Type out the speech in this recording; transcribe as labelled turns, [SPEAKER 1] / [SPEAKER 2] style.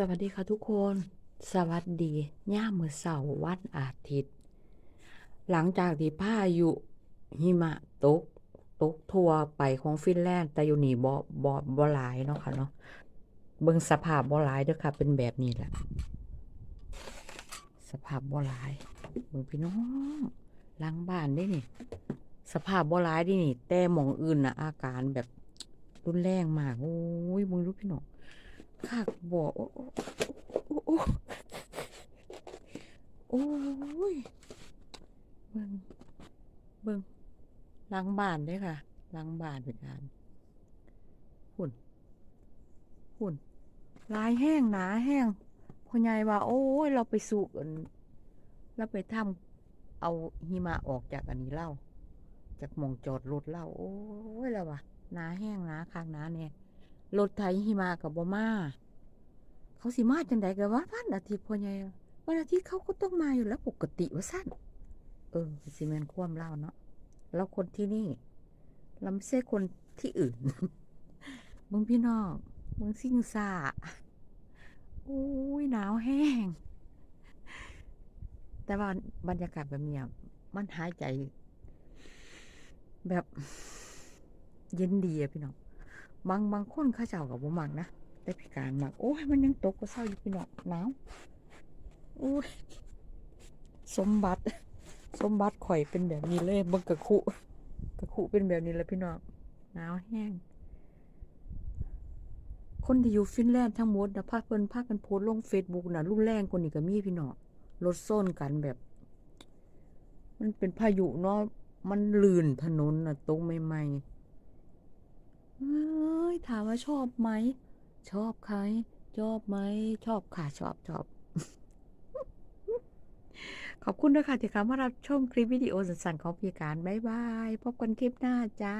[SPEAKER 1] สวัสดีค่ะทุกคน สวัสดีย่ามือเสาร์วันอาทิตย์ หลังจากที่พายุหิมะตก ตกทั่วไปของฟินแลนด์ แต่อยู่นี่บ่บ่บ่หลายเนาะค่ะเนาะเบิ่งสภาพบ่หลายเด้อค่ะ เป็นแบบนี้แหละ สภาพบ่หลายเบิ่งพี่น้องหลังบ้านเด้นี่ สภาพบ่หลายดินี่ แต่หมองอื่นนะอาการแบบรุนแรงมาก โอ้ยเบิ่งดูพี่น้อง คักบ่โอ้โอ้โอ้โอ้ยเบิ่งเบิ่งหลังบ้านเด้อค่ะหลังบ้านเป็นการพุ่นพุ่นลายแห้งหนาแห้งพ่อใหญ่ว่า โอ้ยเราไปสู่อันเราไปทำเอาหิมะออกจากอันนี้เล่า จากมองจอดรถเล่า โอ้ยแล้วว่ะหนาแห้งหนาคักหนาแน่ รถไถหิมะก็บ่มาเขาสิมาจังใดก็ว่าวันอาทิตย์พ่อใหญ่วันอาทิตย์เขาก็ต้องมาอยู่แล้วปกติว่าซั่นเออสิแมนความเล่าเนาะเราคนที่นี่เราไม่ใช่คนที่อื่นเบิ่งพี่น้องเบิ่งสิ่งซ่าโอ้ยหนาวแห้ง แต่ว่าบรรยากาศแบบเนี้ยมันหายใจ แบบเย็นดีอะพี่น้อง บางบางคนเขาเจ้ากับบ่มักนะแต่พิการมากโอ้ยมันยังตกก็เศร้าอยู่พี่น้องหนาวโอ้ยสมบัติ สมบัติข่อยเป็นแบบนี้เลยบิ่งกะคุกะคุเป็นแบบนี้แล้วพี่น้องหนาวแห้ง คนที่อยู่ฟินแลนด์ทั้งหมดนะพาเพิ่นพากันโพสลงเฟซบุ๊กนะรุนแรงกว่านี้ก็มีพี่น้องรถโซนกันแบบ มันเป็นพายุเนาะมันลื่นถนนนะตรงใหม่ๆ เอ้ยถามว่าชอบไหม ชอบใคร ชอบไหม ชอบค่ะ ชอบชอบ ขอบคุณด้วยค่ะที่เข้ามารับชมคลิปวิดีโอสั้นๆของพี่การ บ๊ายบาย พบกันคลิปหน้าจ้า